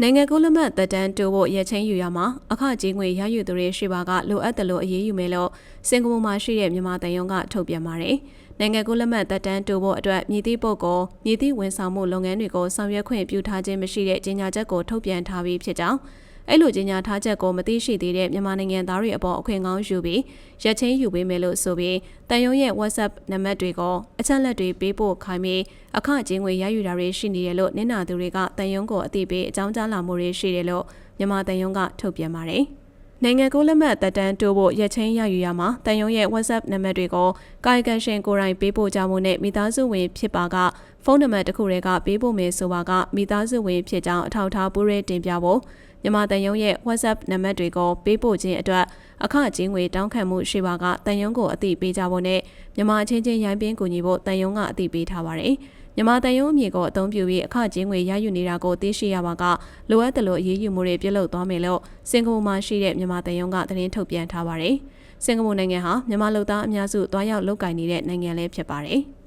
နိုင်ငံကိုလက်မှတ်သက်တမ်းတိုးဖို့ရချင်းယူရမှာအခကြီးငွေရယူသူတွေရှိပါကလိုအပ်တယ်လို့အရေးယူမယ်လို့စင်ကာပူမှာရှိတဲ့မြန်မာတန်ယုံကထုတ်ပြန်ပါတယ်။နိုင်ငံကိုလက်မှတ်သက်တမ်းတိုးဖို့အတွက်မြည်သည့်ပုဂ္ဂိုလ်မြည်သည့်ဝန်ဆောင်မှုလုပ်ငန်းတွေကိုဆောင်ရွက်ခွင့်ပြုထားခြင်းမရှိတဲ့ကြေညာချက်ကိုထုတ်ပြန်ထားပြီးဖြစ်ကြောင်း အဲ့လိုကြေညာထားချက်ကိုမသိရှိသေးတဲ့မြန်မာနိုင်ငံသားတွေအပေါ်အခွင့်ကောင်းယူပြီးရက်ချင်းယူပေးမယ်လို့ဆိုပြီးတန်ယုံရဲ့ WhatsApp နံပါတ်တွေကိုအချက်လက်တွေပေးပို့ခိုင်းပြီးအခကြေးငွေရယူတာတွေရှိနေတယ်လို့နင်နာသူတွေကတန်ယုံကိုအသိပေးအကြောင်းကြားလာမှုတွေရှိတယ်လို့မြန်မာတန်ယုံကထုတ်ပြန်ပါတယ်။ နိုင်ငံကိုလက်မှတ်တက်တန်းတိုးဖို့ရက်ချင်းရယူရမှာတန်ယုံရဲ့ WhatsApp နံပါတ်တွေကိုကာယကံရှင်ကိုယ်တိုင်ပေးပို့ကြမှုနဲ့မိသားစုဝင်ဖြစ်ပါကဖုန်းနံပါတ်တစ်ခုတည်းကပေးပို့မယ်ဆိုပါကမိသားစုဝင်ဖြစ်ကြောင်းအထောက်အထားပူးရဲတင်ပြဖို့မြန်မာတန်ယုံရဲ့ WhatsApp နံပါတ်တွေကိုပေးပို့ခြင်းအတွက်အခကြေးငွေတောင်းခံမှုရှိပါကတန်ယုံကိုအသိပေးကြဖို့နဲ့မြန်မာချင်းချင်းရိုင်းပင်းကူညီဖို့တန်ယုံကအသိပေးထားပါတယ်။ မြန်မာတန်ယုံအမည်ကိုအသုံးပြုပြီးအခကြေးငွေရယူနေတာကိုသိရှိရပါကလိုအပ်တယ်လို့အရေးယူမှုတွေပြုလုပ်သွားမယ်လို့စင်ကာပူမှာရှိတဲ့မြန်မာတန်ယုံကသတင်းထုတ်ပြန်ထားပါတယ်။စင်ကာပူနိုင်ငံဟာမြန်မာလူသားအများစုတွားရောက်လုပ်ကိုင်နေတဲ့နိုင်ငံလည်းဖြစ်ပါတယ်။